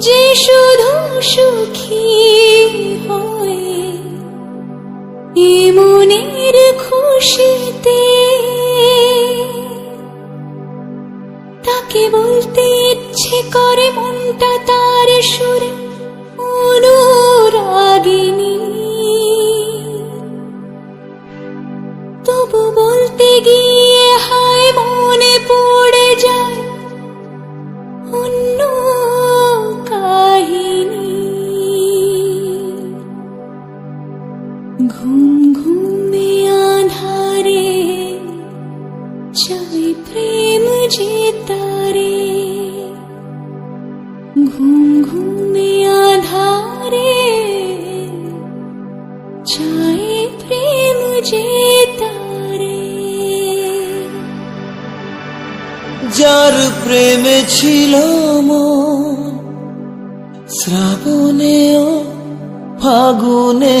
যে শুধু সুখী হয় মনের খুশিতে তাকে বলতে ইচ্ছে করে মনটা তার সুরে অনুরাগিনী। তবু বলতে গিয়ে হায় মনে পড়ে যায় যার প্রেমে ছিল মন শ্রাবণে ও ফাগুনে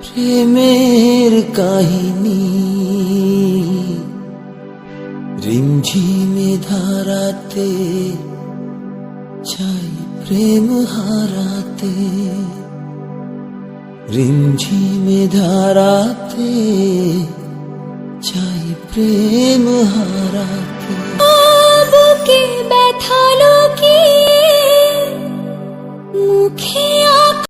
প্রেমের কাহিনী। রিমঝিমে ধারাতে চাই প্রেম হারাতে। রিমঝিমে ধারাতে চাই প্রেম হারাতে। বুকে ব্যথালো